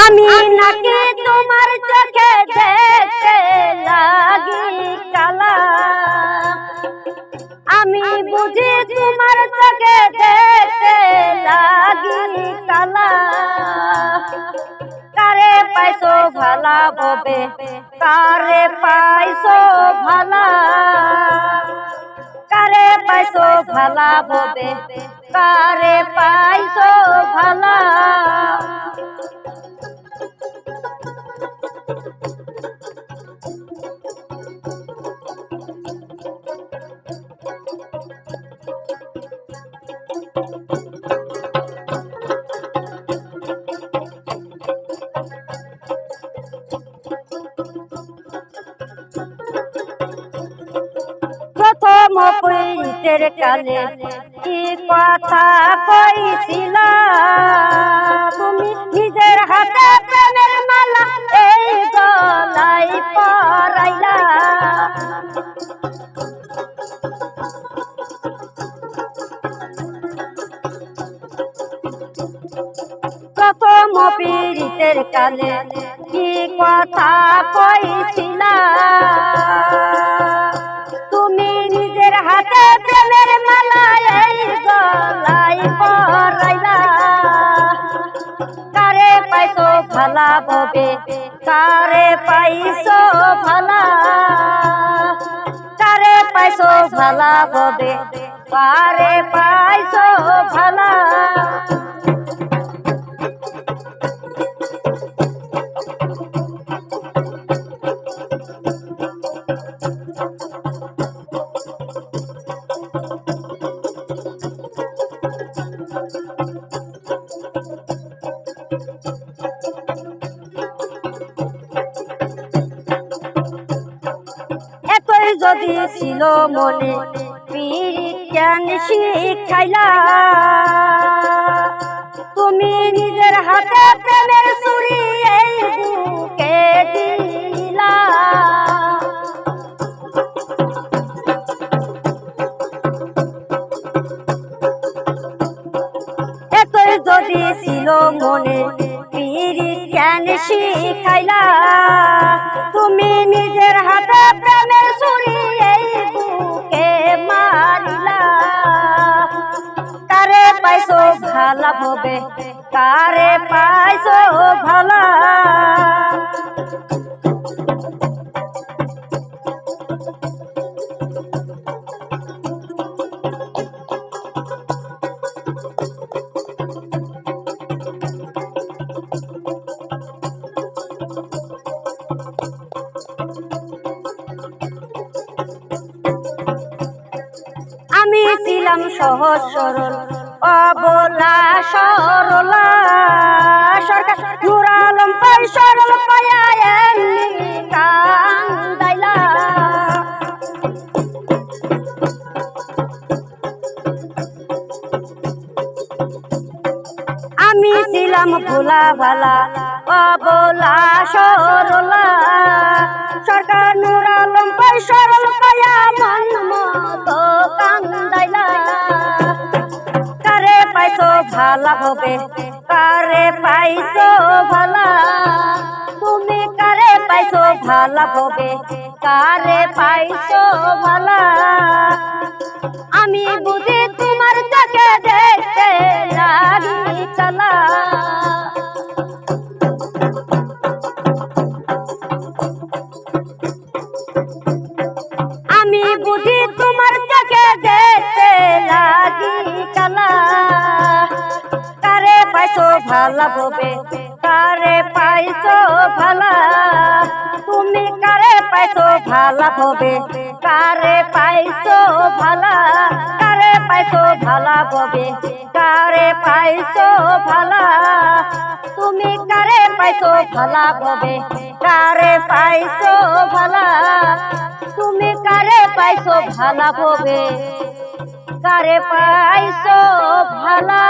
আমি নাকি তোমার চোখে দেখতে আমি বুঝি তোমার চোখে দেখতে লাগি কালা। কারে পাইছো ভালা ভালা ভালা ভবে কারে পাইছো ভালা প্রথম কালে কি কথা কইছিলা তুমি নিজের হাতে প্রেমের মালা এই পরাইলা। পীড়িতের কালে কি কথা কইছিলা হাতে প্রেমের মালা এই গলাই পরাইলা। কারে পাইছো ভালা ববে কারে পাইছো ভালা? কারে পাইছো ভালা ববে কারে পাইছো ভালা? ছিল মনে বিজ্ঞান শিখাইলা তুমি নিজের হাতে প্রেমের চুরি এই বুকে মনে বিজ্ঞান শিখাইলা তুমি নিজের হাতে প্রেমের ছুরি পাইছো ভালা হবে কারে পাইছো ভালা? আমি ছিলাম সহজ সরল। অবলা সরলা। সরকার পাই সরল আমি ছিলাম ভোলা ভালা অবলা সরলা। সরকার নুর পাইছো ভালা হবে। কারে পাইছো ভালা? তুমি কারে পাইছো ভালা হবে? কারে পাইছো ভালা? আমি বুঝি তোমার চোখে দেখতে লাগি চলা। ভালা ববে কারে পাইছো ভালা? তুমি কারে পাইছো ভালা ববে কারে পাইছো ভালা? কারে পাইছো ভালা ববে কারে পাইছো ভালা? তুমি কারে পাইছো ভালা ববে কারে পাইছো ভালা? তুমি কারে পাইছো ভালা ববে কারে পাইছো ভালা?